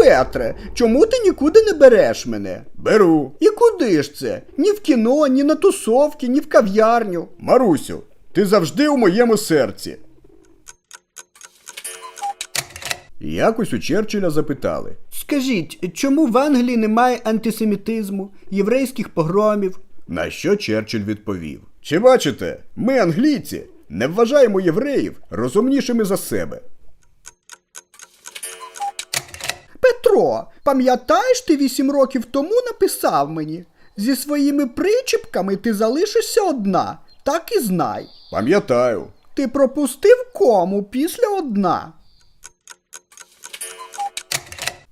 Петре, чому ти нікуди не береш мене? Беру. І куди ж це? Ні в кіно, ні на тусовки, ні в кав'ярню. Марусю, ти завжди у моєму серці. Якось у Черчилля запитали. Скажіть, чому в Англії немає антисемітизму, єврейських погромів? На що Черчилль відповів: Чи бачите, ми, англійці, не вважаємо євреїв розумнішими за себе. Петро, пам'ятаєш, ти вісім років тому написав мені? Зі своїми причіпками ти залишишся одна, так і знай. Пам'ятаю. Ти пропустив кому після одна.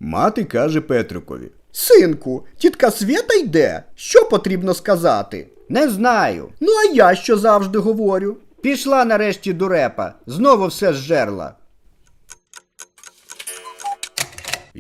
Мати каже Петрикові. Синку, тітка Свята йде. Що потрібно сказати? Не знаю. Ну, а я що завжди говорю? Пішла нарешті дурепа, знову все зжерла.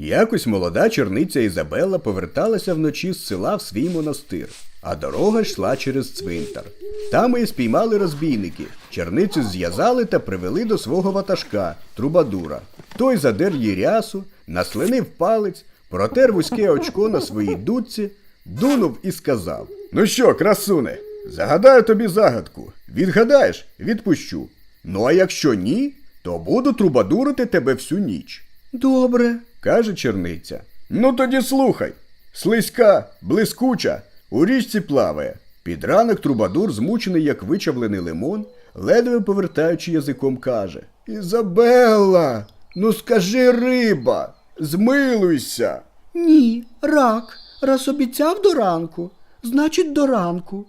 Якось молода черниця Ізабела поверталася вночі з села в свій монастир, а дорога йшла через цвинтар. Там її спіймали розбійники. Черницю зв'язали та привели до свого ватажка, трубадура. Той задер їй рясу, наслинив палець, протер вузьке очко на своїй дудці, дунув і сказав: Ну що, красуне, загадаю тобі загадку. Відгадаєш, відпущу. Ну а якщо ні, то буду трубадурити тебе всю ніч Добре. Каже черниця. Ну тоді слухай. Слизька, блискуча, у річці плаває. Під ранок трубадур, змучений, як вичавлений лимон, ледве повертаючи язиком, каже: Ізабелла, ну скажи риба, змилуйся. Ні, рак. Раз обіцяв до ранку, значить до ранку.